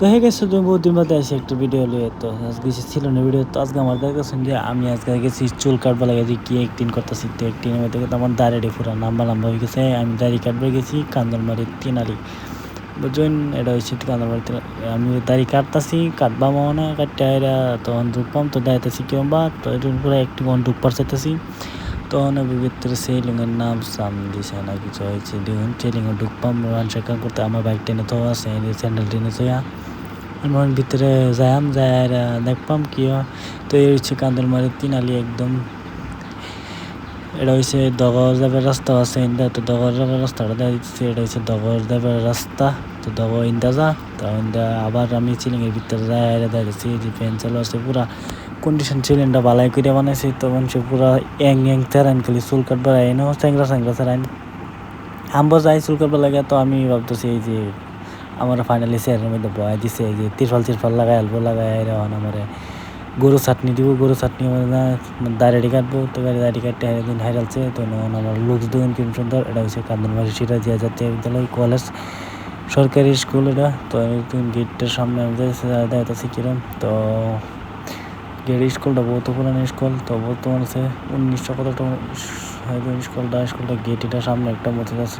তো হয়ে গেছে তুমি বহুত দিন বাদে আসে একটা ভিডিও লিয়ে তো আজকে ছিল না ভিডিও তো আজকে আমার দেখেছেন যে, আমি আজকে গেছি চুল কাটবো লাগে, যে কি একদিন করতেছি, তো একদিনের মধ্যে আমার দাঁড়িয়ে পুরো লম্বা লম্বা হয়ে গেছে, আমি দাড়ি কাটবো গেছি কান্দরমারির তিনালি। বুঝছেন এটা হচ্ছে কান্দরমারি আমি দাড়ি কাটতাছি কাটবা মনে কাটতে এরা তখন ঢুকবাম তো দাঁড়াইতেছি কেউ বা তো এটার উপরে একটু ঢুক পারচাইতেছি। তখন ভিতরে সেলিংয়ের নাম সাম দিছে না, কিছু হয়েছে। দেখুন, সেলিংয়ে ঢুকবাম রান শেখান করতে আমার বাইক টেনে তো আছে স্যান্ডেল টেনে তো আমার ভিতরে যাইম যাই আর দেখবাম কি তো এই হচ্ছে কান্দরমারি তিনালি একদম। এটা হচ্ছে দগর যাবার রাস্তা আছে, ইন্দা, তো দগর যাবার রাস্তাটা দেওয়া দিচ্ছে এটা হচ্ছে দগর যাবার রাস্তা। তো দগর ইন্দা যা তো ইন্দা আবার আমি চিলিংয়ের ভিতরে যাই দেখছি যে ফ্যান চালু আছে পুরা কন্ডিশন চিলিংটা বালাই করে বানাইছে, তো মানুষ পুরা এং এং তেরান খালি চুল কাটবার আইনো চ্যাংরা চ্যাংরা তেরান আম্বো যাই চুল কাটবার লাগে, তো আমি ভাবতেছি এই যে আমার ফাইনালি চেয়ারের মধ্যে বয়া দিছে, এই যে তিরফাল তিরফাল লাগাই, আলবো লাগাই এখন আমার গরু চাটনি দিব, গরু চাটনি আমার না, দাড়ি কাটবো, তো গাড়ি দাড়ি কাটতে একদিন হাইরালছে, তো আমার লুকস দেখুন কি সুন্দর, এটা হচ্ছে কান্দনবাড়ি সিরাজিয়া জাতীয় বিদ্যালয়, কলেজ। সরকারি স্কুল এটা, তো গেটটার সামনে আমি কিরম। তো গেট স্কুলটা বহুত পুরানো স্কুল, তো বর্তমান আছে উনিশশো কতটা স্কুলটা স্কুলটা গেট এটা সামনে একটা মতো আছে